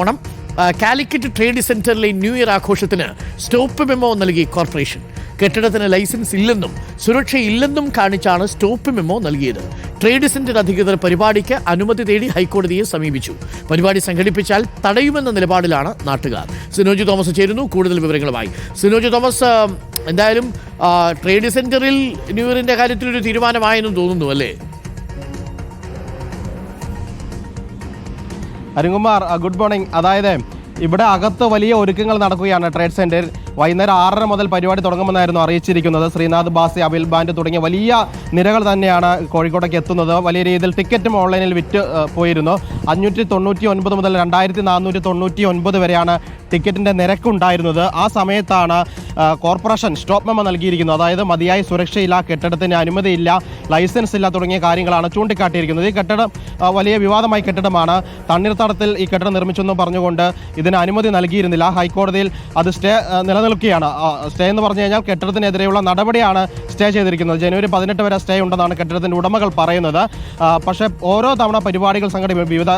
Onam. Calicut trade സെന്ററിലെ new year ആഘോഷത്തിന് stop memo നൽകി കോർപ്പറേഷൻ. കെട്ടിടത്തിന് ലൈസൻസ് ഇല്ലെന്നും സുരക്ഷയില്ലെന്നും കാണിച്ചാണ് സ്റ്റോപ്പ് മെമ്മോ നൽകിയത്. ട്രേഡ് സെന്റർ അധികൃതർ പരിപാടിക്ക് അനുമതി തേടി ഹൈക്കോടതിയെ സമീപിച്ചു. പരിപാടി സംഘടിപ്പിച്ചാൽ തടയുമെന്ന നിലപാടിലാണ് നാട്ടുകാർ. സിനോജി തോമസ് ചേരുന്നു കൂടുതൽ വിവരങ്ങളുമായി. സിനോജി തോമസ് എന്തായാലും ട്രേഡ് സെന്ററിൽ ന്യൂ ഇയറിന്റെ കാര്യത്തിൽ ഒരു തീരുമാനമായെന്നും തോന്നുന്നു അല്ലേ? അരുൺകുമാർ ഗുഡ് മോർണിംഗ് അതായത് ഇവിടെ അകത്ത് വലിയ ഒരുക്കങ്ങൾ നടക്കുകയാണ് ട്രേഡ് സെന്റർ വൈകുന്നേരം ആറര മുതൽ പരിപാടി തുടങ്ങുമെന്നായിരുന്നു അറിയിച്ചിരിക്കുന്നത്. ശ്രീനാഥ് ബാസി അബിൽ ബാൻഡ് തുടങ്ങിയ വലിയ നിരകൾ തന്നെയാണ് കോഴിക്കോട്ടേക്ക് എത്തുന്നത്. വലിയ രീതിയിൽ ടിക്കറ്റും ഓൺലൈനിൽ വിറ്റ് പോയിരുന്നു. അഞ്ഞൂറ്റി തൊണ്ണൂറ്റി ഒൻപത് മുതൽ രണ്ടായിരത്തി നാനൂറ്റി തൊണ്ണൂറ്റി ഒൻപത് വരെയാണ് ടിക്കറ്റിന്റെ നിരക്കുണ്ടായിരുന്നത്. ആ സമയത്താണ് കോർപ്പറേഷൻ സ്റ്റോപ്പ് മെമ്മ നൽകിയിരിക്കുന്നു. അതായത് മതിയായ സുരക്ഷയില്ല കെട്ടിടത്തിന് അനുമതിയില്ല ലൈസൻസ് ഇല്ല തുടങ്ങിയ കാര്യങ്ങളാണ് ചൂണ്ടിക്കാട്ടിയിരിക്കുന്നത്. ഈ കെട്ടിടം വലിയ വിവാദമായ കെട്ടിടമാണ്. തണ്ണീർത്തടത്തിൽ ഈ കെട്ടിടം നിർമ്മിച്ചെന്ന് പറഞ്ഞുകൊണ്ട് ഇതിന് അനുമതി നൽകിയിരുന്നില്ല. ഹൈക്കോടതിയിൽ അത് സ്റ്റേ നിലനിൽക്കുകയാണ്. സ്റ്റേ എന്ന് പറഞ്ഞു കഴിഞ്ഞാൽ കെട്ടിടത്തിനെതിരെയുള്ള നടപടിയാണ് സ്റ്റേ ചെയ്തിരിക്കുന്നത്. ജനുവരി പതിനെട്ട് വരെ സ്റ്റേ ഉണ്ടെന്നാണ് കെട്ടിടത്തിന്റെ ഉടമകൾ പറയുന്നത്. പക്ഷേ ഓരോ തവണ പരിപാടികൾ സംഘടിപ്പിക്കും വിവിധ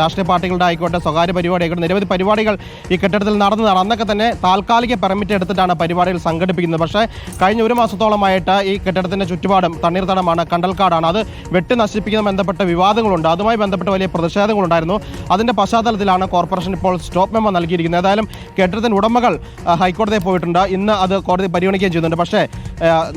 രാഷ്ട്രീയ പാർട്ടികളുടെ ആയിക്കോട്ടെ സ്വകാര്യ പരിപാടി ആയിക്കോട്ടെ നിരവധി പരിപാടികൾ ഈ കെട്ടിടത്തിൽ നടന്നതാണ്. അന്നൊക്കെ തന്നെ താൽക്കാലിക പെർമിറ്റ് എടുത്തിട്ടാണ് പരിപാടികൾ സംഘടിപ്പിക്കുന്നത്. പക്ഷേ കഴിഞ്ഞ ഒരു മാസത്തോളമായിട്ട് ഈ കെട്ടിടത്തിന്റെ ചുറ്റുപാടും തണ്ണീർത്തടമാണ് കണ്ടൽക്കാടാണ്. അത് വെട്ടി നശിപ്പിക്കുന്ന ബന്ധപ്പെട്ട വിവാദങ്ങളുണ്ട്. അതുമായി ബന്ധപ്പെട്ട് വലിയ പ്രതിഷേധങ്ങളുണ്ടായിരുന്നു. അതിന്റെ പശ്ചാത്തലത്തിലാണ് കോർപ്പറേഷൻ ഇപ്പോൾ സ്റ്റോപ്പ് മെമ്മോ നൽകിയിരിക്കുന്നത്. ഏതായാലും കെട്ടിടത്തിന് ഉടമകൾ ഹൈക്കോടതിയിൽ പോയിട്ടുണ്ട്. ഇന്ന് അത് കോടതി പരിഗണിക്കുകയും ചെയ്യുന്നുണ്ട്. പക്ഷേ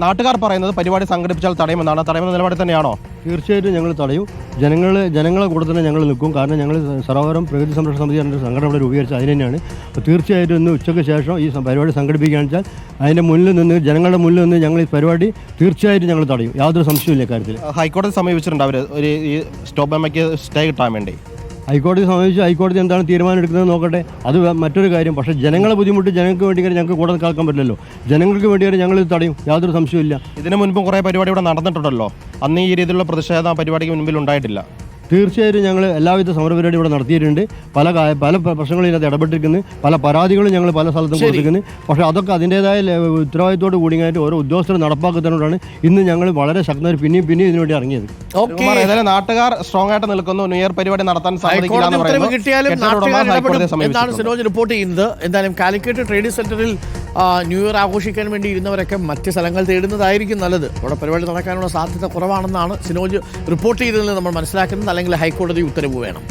നാട്ടുകാർ പറയുന്നത് പരിപാടി സംഘടിപ്പിച്ചാൽ തടയുമെന്നാണ്. തടയുമെന്ന നിലപാടിൽ തന്നെയാണോ? തീർച്ചയായിട്ടും ഞങ്ങൾ തടയും. ജനങ്ങളെ ജനങ്ങളെ കൂടെ തന്നെ ഞങ്ങൾ നിൽക്കും. കാരണം ഞങ്ങൾ സരോവരം പ്രകൃതി സംരക്ഷണ സമിതി എന്നൊരു സംഘടന ഇവിടെ രൂപീകരിച്ചത് അതിന് തന്നെയാണ്. അപ്പോൾ തീർച്ചയായിട്ടും ഇന്ന് ഉച്ചയ്ക്ക് ശേഷം ഈ പരിപാടി സംഘടിപ്പിക്കുകയാണെന്ന് വെച്ചാൽ അതിന്റെ മുന്നിൽ നിന്ന് ജനങ്ങളുടെ മുന്നിൽ നിന്ന് ഞങ്ങൾ ഈ പരിപാടി തീർച്ചയായിട്ടും ഞങ്ങൾ തടയും. യാതൊരു സംശയമില്ല ഇക്കാര്യത്തിൽ. ഹൈക്കോടതി സമീപിച്ചിട്ടുണ്ട് അവർ ഒരു ഈ സ്റ്റോപ്പ് അമ്മയ്ക്ക് സ്റ്റേ കിട്ടാൻ വേണ്ടി. ഹൈക്കോടതി സംബന്ധിച്ച് ഹൈക്കോടതി എന്താണ് തീരുമാനം എടുക്കുന്നത് നോക്കട്ടെ. അത് മറ്റൊരു കാര്യം. പക്ഷേ ജനങ്ങളെ ബുദ്ധിമുട്ട് ജനങ്ങൾക്ക് വേണ്ടി കാര്യം ഞങ്ങൾക്ക് കൂടെ കേൾക്കാൻ പറ്റില്ലല്ലോ. ജനങ്ങൾക്ക് വേണ്ടി ഞങ്ങൾ ഇത് തടയും. യാതൊരു സംശയമില്ല ഇതിനു മുൻപ് കുറേ പരിപാടി ഇവിടെ നടന്നിട്ടുണ്ടല്ലോ. അന്ന് ഈ രീതിയിലുള്ള പ്രതിഷേധം പരിപാടിക്ക് മുൻപിൽ ഉണ്ടായിട്ടില്ല. തീർച്ചയായിട്ടും ഞങ്ങൾ എല്ലാവിധ സമരപരിപാടി ഇവിടെ നടത്തിയിട്ടുണ്ട്. പല പല പ്ര- പ്രശ്നങ്ങളും ഇതിനകത്ത് ഇടപെട്ടിരിക്കുന്നു. പല പരാതികളും ഞങ്ങൾ പല സ്ഥലത്തും. കൊടുത്തിരിക്കുന്നു. പക്ഷേ അതൊക്കെ അതിന്റേതായ ഉത്തരവാദിത്തോട് കൂടിയായിട്ട് ഓരോ ഉദ്യോഗസ്ഥർ നടപ്പാക്കുന്നതിനോടാണ് ഇന്ന് ഞങ്ങൾ വളരെ ശക്തമായി പിന്നെയും പിന്നെയും ഇതിനുവേണ്ടി ഇറങ്ങിയത്. ഏതായാലും നാട്ടുകാർ സ്ട്രോങ് ആയിട്ട് നിൽക്കുന്നു. ന്യൂ ഇയർ പരിപാടി നടത്താൻ സാധിക്കും റിപ്പോർട്ട് ചെയ്യുന്നത്. എന്തായാലും കാലിക്കറ്റ് ട്രേഡിംഗ് സെന്ററിൽ ന്യൂ ഇയർ ആഘോഷിക്കാൻ വേണ്ടി ഇരുന്നവരൊക്കെ മറ്റ് സ്ഥലങ്ങൾ തേടുന്നതായിരിക്കും നല്ലത്. അവിടെ പരിപാടി നടക്കാനുള്ള സാധ്യത കുറവാണെന്നാണ് സിനോജ് റിപ്പോർട്ട് ചെയ്തതിൽ നമ്മൾ മനസ്സിലാക്കുന്നത്. അല്ലെങ്കിൽ ഹൈക്കോടതി ഉത്തരവ് വേണം.